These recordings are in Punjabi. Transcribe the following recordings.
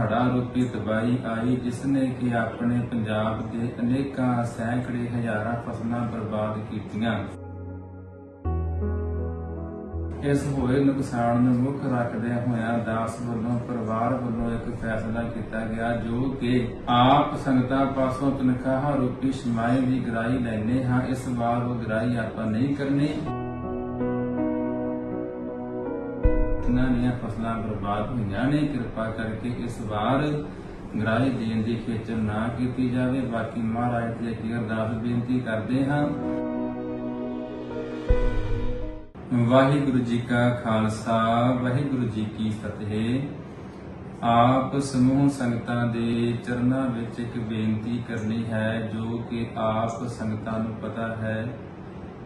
ਹੜਾ ਰੂਪੀ ਤਬਾਈ ਆਈ ਜਿਸ ਨੇ ਕਿ ਆਪਣੇ ਪੰਜਾਬ ਦੇ ਅਨੇਕਾਂ ਸੈਂਕੜੇ ਹਜ਼ਾਰਾਂ ਫਸਲਾਂ ਬਰਬਾਦ ਕੀਤੀਆਂ। ਇਸ ਹੋਏ ਨੁਕਸਾਨ ਨੂੰ ਮੁੱਖ ਰੱਖਦਿਆਂ ਹੋਇਆ ਦਾਸ ਵੱਲੋਂ, ਪਰਿਵਾਰ ਵੱਲੋਂ ਇੱਕ ਫੈਸਲਾ ਕੀਤਾ ਗਿਆ, ਜੋ ਕਿ ਆਪ ਸੰਗਤਾਂ ਪਾਸੋਂ ਤਨਖਾਹ ਰੂਪੀ ਸ਼ਮਾਏ ਦੀ ਗਰਾਈ ਲੈਨੇ ਹਾਂ, ਇਸ ਵਾਰ ਉਹ ਗਰਾਈ ਆਪਾਂ ਨਹੀਂ ਕਰਨੀ। ਇਹਨਾਂ ਦੀਆਂ ਫਸਲਾਂ ਬਰਬਾਦ ਹੋਈਆਂ ਨੇ, ਕਿਰਪਾ ਕਰਕੇ ਇਸ ਵਾਰ ਗਰਾਈ ਦੇਣ ਦੀ ਖੇਚਲ ਨਾ ਕੀਤੀ ਜਾਵੇ। ਬਾਕੀ ਮਹਾਰਾਜ ਦੀ ਅੱਗੇ ਅਰਦਾਸ ਬੇਨਤੀ ਕਰਦੇ ਹਾਂ। ਵਾਹਿਗੁਰੂ ਜੀ ਕਾ ਖਾਲਸਾ, ਵਾਹਿਗੁਰੂ ਜੀ ਕੀ ਫਤਿਹ। ਆਪ ਸਮੂਹ ਸੰਗਤਾਂ ਦੇ ਚਰਨਾਂ ਵਿੱਚ ਇੱਕ ਬੇਨਤੀ ਕਰਨੀ ਹੈ, ਜੋ ਕਿ ਆਪ ਸੰਗਤਾਂ ਨੂੰ ਪਤਾ ਹੈ।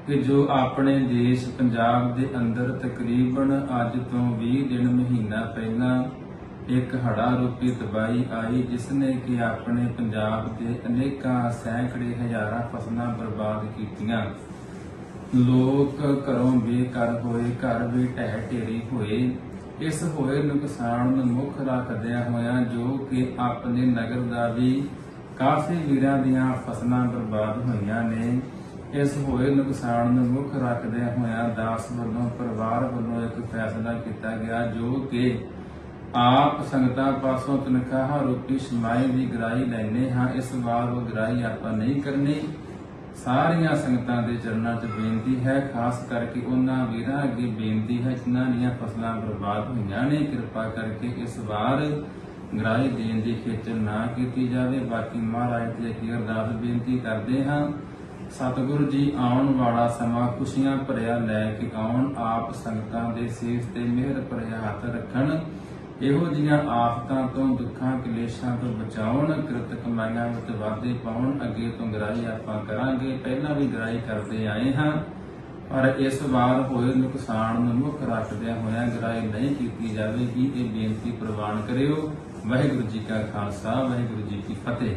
ਕਿ ਜੋ ਆਪਣੇ ਦੇਸ਼ ਪੰਜਾਬ ਦੇ ਅੰਦਰ ਤਕਰੀਬਨ ਅੱਜ ਤੋਂ 20 ਦਿਨ ਮਹੀਨਾ ਪਹਿਲਾਂ ਇੱਕ ਹੜਾ ਰੂਪੀ ਤਬਾਈ ਆਈ ਜਿਸ ਨੇ ਕਿ ਆਪਣੇ ਪੰਜਾਬ ਦੇ ਅਨੇਕਾਂ ਸੈਂਕੜੇ ਹਜ਼ਾਰਾਂ ਫਸਲਾਂ ਬਰਬਾਦ ਕੀਤੀਆਂ। ਲੋਕ ਘਰੋਂ ਬੇਘਰ ਹੋਏ, ਘਰ ਵੀ ਢਹਿ ਢੇਰੀ ਹੋਏ। ਇਸ ਹੋਏ ਨੁਕਸਾਨ ਨੂੰ ਮੁੱਖ ਰੱਖਦਿਆਂ ਹੋਇਆਂ ਜੋ ਕਿ ਆਪਣੇ ਨਗਰ ਦਾ ਵੀ ਕਾਫੀ ਵੀਰਾਂ ਦੀਆਂ ਫਸਲਾਂ ਬਰਬਾਦ ਹੋਈਆਂ ਨੇ। ਇਸ ਹੋਏ ਨੁਕਸਾਨ ਨੂੰ ਮੁੱਖ ਰੱਖਦਿਆਂ ਹੋਇਆ ਦਾਸ ਵੱਲੋਂ, ਪਰਿਵਾਰ ਵੱਲੋਂ ਇੱਕ ਫੈਸਲਾ ਕੀਤਾ ਗਿਆ ਜੋ ਕਿ ਆਪ ਸੰਗਤਾਂ ਪਾਸੋਂ ਤਨਖਾਹ ਰੂਪੀ ਸ਼ਮਾਈ ਦੀ ਗਰਾਈ ਲੈਨੇ ਹਾਂ, ਇਸ ਵਾਰ ਉਹ ਗਰਾਈ ਆਪਾਂ ਨਹੀਂ ਕਰਨੀ। ਸਾਰੀਆਂ ਸੰਗਤਾਂ ਦੇ ਚਰਨਾਂ 'ਚ ਬੇਨਤੀ ਹੈ, ਖਾਸ ਕਰਕੇ ਉਹਨਾਂ ਵੀਰਾਂ ਅੱਗੇ ਬੇਨਤੀ ਹੈ, ਜਿਨ੍ਹਾਂ ਦੀਆਂ ਫਸਲਾਂ ਬਰਬਾਦ ਹੋਈਆਂ ਨੇ, ਕਿਰਪਾ ਕਰਕੇ ਇਸ ਵਾਰ ਗ੍ਰਾਹੀ ਦੇਣ ਦੀ ਖੇਚਲ ਨਾ ਕੀਤੀ ਜਾਵੇ। ਬਾਕੀ ਮਹਾਰਾਜ ਦੀ ਅੱਗੇ ਅਰਦਾਸ ਬੇਨਤੀ ਕਰਦੇ ਹਾਂ। ਸਤਿਗੁਰੂ ਜੀ, ਆਉਣ ਵਾਲਾ ਸਮਾਂ ਖੁਸ਼ੀਆਂ ਭਰਿਆ ਲੈ ਕੇ ਆਉਣ ਆਪ ਸੰਗਤਾਂ ਦੇ ਸੀਸ ਤੇ ਮਿਹਰ ਭਰਿਆ ਹੱਥ ਰੱਖਣ, ਇਹੋ ਜੀਆਂ ਆਫਤਾਂ ਤੋਂ, ਦੁੱਖਾਂ, ਕਲੇਸ਼ਾਂ ਤੋਂ ਬਚਾਉਣ, ਕਿਰਤ ਕਮਾਈਆਂ ਵਿੱਚ ਵਾਧੇ ਪਾਉਣ, ਅੱਗੇ ਤੋਂ ਗਰਾਈ ਆਪਾਂ ਕਰਾਂਗੇ, ਪਹਿਲਾਂ ਵੀ ਗਰਾਈ ਕਰਦੇ ਆਏ ਹਾਂ, ਪਰ ਇਸ ਵਾਰ ਹੋਏ ਨੁਕਸਾਨ ਨੂੰ ਮੁੱਖ ਰੱਖਦਿਆਂ ਹੋਇਆਂ ਗਰਾਈ ਨਹੀਂ ਕੀਤੀ ਜਾਵੇਗੀ, ਇਹ ਬੇਨਤੀ ਪ੍ਰਵਾਨ ਕਰਿਓ। ਵਾਹਿਗੁਰੂ ਜੀ ਕਾ ਖਾਲਸਾ, ਵਾਹਿਗੁਰੂ ਜੀ ਕੀ ਫਤਿਹ।